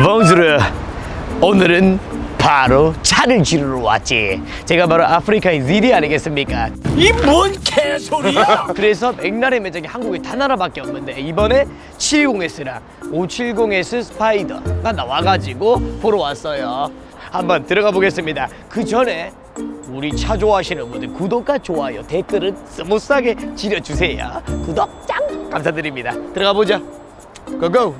봉주르 오늘은 바로 차를 지르러 왔지. 제가 바로 아프리카의 지리 아니겠습니까? 이 뭔 개소리야? 그래서 맥라렌 매장이 한국에 단 하나밖에 없는데 이번에 720S랑 570S 스파이더가 나와가지고 보러 왔어요. 한번 들어가 보겠습니다. 그 전에 우리 차 좋아하시는 분들 구독과 좋아요 댓글은 스무스하게 지려주세요. 구독 짱! 감사드립니다. 들어가 보자 고고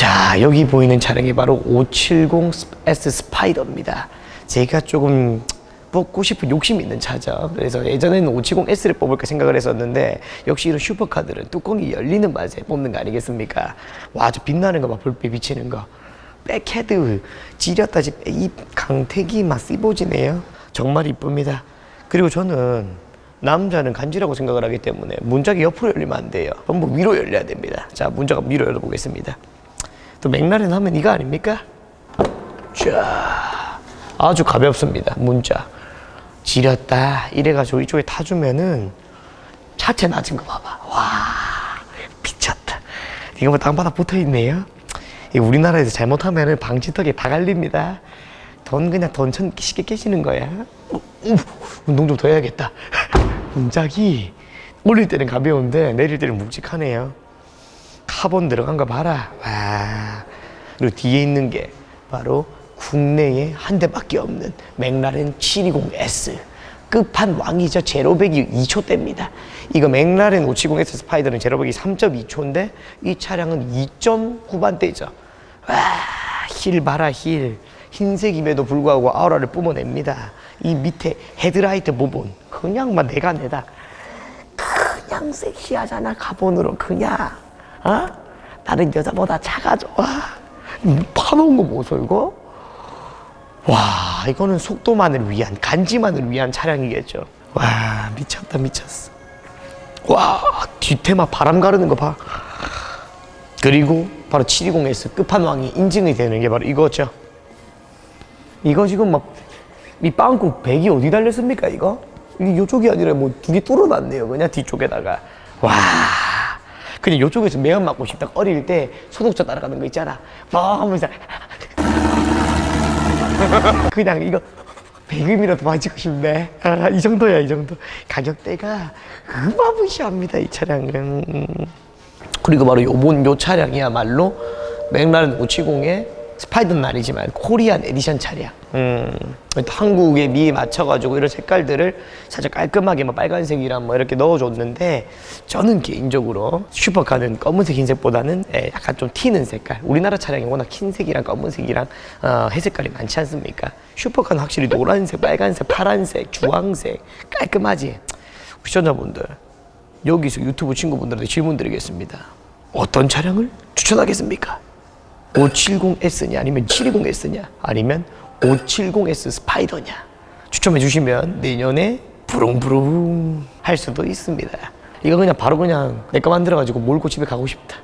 자 여기 보이는 차량이 바로 570S 스파이더입니다. 제가 조금 뽑고 싶은 욕심이 있는 차죠. 그래서 예전에는 570S를 뽑을까 생각을 했었는데 역시 이런 슈퍼카들은 뚜껑이 열리는 맛에 뽑는 거 아니겠습니까? 와 저 빛나는 거 봐 불빛 비치는 거. 백헤드 지렸다 지 이 강태기 막 씹어지네요. 정말 이쁩니다. 그리고 저는 남자는 간지라고 생각을 하기 때문에 문짝이 옆으로 열리면 안 돼요. 전부 위로 열려야 됩니다. 자 문자가 위로 열어보겠습니다 또 맥라렌 하면 이거 아닙니까? 자, 아주 가볍습니다. 문자. 지렸다. 이래가지고 이쪽에 타주면은 차체 낮은 거 봐봐. 와, 미쳤다. 이거 뭐 땅바닥 붙어 있네요. 이 우리나라에서 잘못하면은 방지턱에 다 갈립니다. 돈 그냥 돈 천, 쉽게 깨지는 거야. 우, 우, 운동 좀 더 해야겠다. 문짝이 올릴 때는 가벼운데 내릴 때는 묵직하네요. 카본 들어간 거 봐라. 와. 그리고 뒤에 있는 게 바로 국내에 한 대밖에 없는 맥라렌 720S. 끝판왕이죠. 제로백이 2초대입니다. 이거 맥라렌 570S 스파이더는 제로백이 3.2초인데 이 차량은 2점 후반대죠. 와, 힐 봐라, 힐. 흰색임에도 불구하고 아우라를 뿜어냅니다. 이 밑에 헤드라이트 부분. 그냥 막 내가 내다. 그냥 섹시하잖아 카본으로 그냥 어? 다른 여자보다 차가 좋아 음, 파놓은 거 보소 이거? 와 이거는 속도만을 위한 간지만을 위한 차량이겠죠. 와 미쳤다 미쳤어. 와 뒤태마 바람 가르는 거봐. 그리고 바로 720S 끝판왕이 인증이 되는 게 바로 이거죠. 이거 지금 막 이 빵꾸 백이 어디 달렸습니까 이거? 이게 요쪽이 아니라 뭐 두 개 뚫어놨네요 그냥 뒤쪽에다가. 와 그냥 요쪽에서 매연 맞고 싶다 어릴 때 소독차 따라가는 거 있잖아. 막 하면서. 그냥 이거 배금이라도 맞고 싶네. 아, 이 정도야 이 정도. 가격대가 어마무시합니다 이 차량은. 그리고 바로 요번 요 차량이야말로 맥라렌 570의 스파이더 날이지만 코리안 에디션 차량. 음, 한국의 미에 맞춰가지고 이런 색깔들을 살짝 깔끔하게 뭐 빨간색이랑 뭐 이렇게 넣어줬는데 저는 개인적으로 슈퍼카는 검은색 흰색보다는 예, 약간 좀 튀는 색깔. 우리나라 차량이 워낙 흰색이랑 검은색이랑 어, 회색깔이 많지 않습니까? 슈퍼카는 확실히 노란색, 빨간색, 파란색, 주황색 깔끔하지. 시청자분들 여기서 유튜브 친구분들한테 질문 드리겠습니다. 어떤 차량을 추천하겠습니까? 570S냐 아니면 720S냐 아니면 570S 스파이더냐 추첨해 주시면 내년에 부릉부릉 할 수도 있습니다. 이거 그냥 바로 그냥 내 거 만들어 가지고 몰고 집에 가고 싶다.